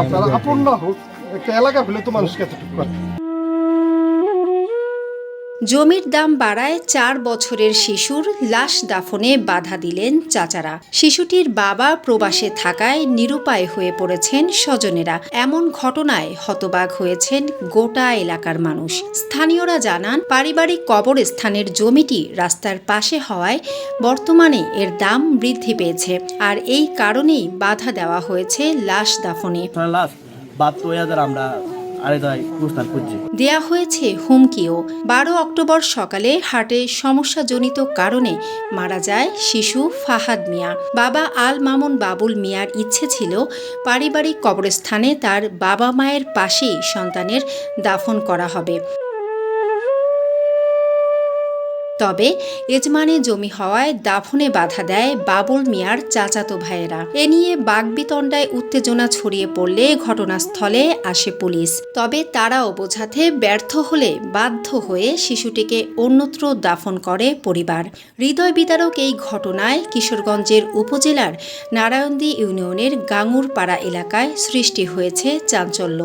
আপনারা আপন না হোক একটা এলাকা ফেলে তো মানুষকে এতটুকু করে জমির দাম বাড়ায় চার বছরের শিশুর লাশ দাফনে বাধা দিলেন চাচারা। শিশুটির বাবা প্রবাসে থাকায় নিরুপায় হয়ে পড়েছেন স্বজনেরা। এমন ঘটনায় হতবাক হয়েছেন গোটা এলাকার মানুষ। স্থানীয়রা জানান, পারিবারিক কবরস্থানের জমিটি রাস্তার পাশে হওয়ায় বর্তমানে এর দাম বৃদ্ধি পেয়েছে আর এই কারণেই বাধা দেওয়া হয়েছে লাশ দাফনে। আমরা দেয়া হয়েছে হুমকিও। বারো অক্টোবর সকালে হার্টে সমস্যাজনিত কারণে মারা যায় শিশু ফাহাদ মিয়া। বাবা আল মামুন বাবুল মিয়ার ইচ্ছে ছিল পারিবারিক কবরস্থানে তার বাবা মায়ের পাশেই সন্তানের দাফন করা হবে। তবে এজমানে জমি হওয়ায় দাফনে বাধা দেয় বাবুল মিয়ার চাচাতো ভাইয়েরা। এ নিয়ে বাগবিতণ্ডায় উত্তেজনা ছড়িয়ে পড়লে ঘটনাস্থলে আসে পুলিশ। তবে তারাও বোঝাতে ব্যর্থ হলে বাধ্য হয়ে শিশুটিকে অন্যত্র দাফন করে পরিবার। হৃদয় বিতারক এই ঘটনায় কিশোরগঞ্জের উপজেলার নারায়ণদী ইউনিয়নের গাঙ্গুরপাড়া এলাকায় সৃষ্টি হয়েছে চাঞ্চল্য।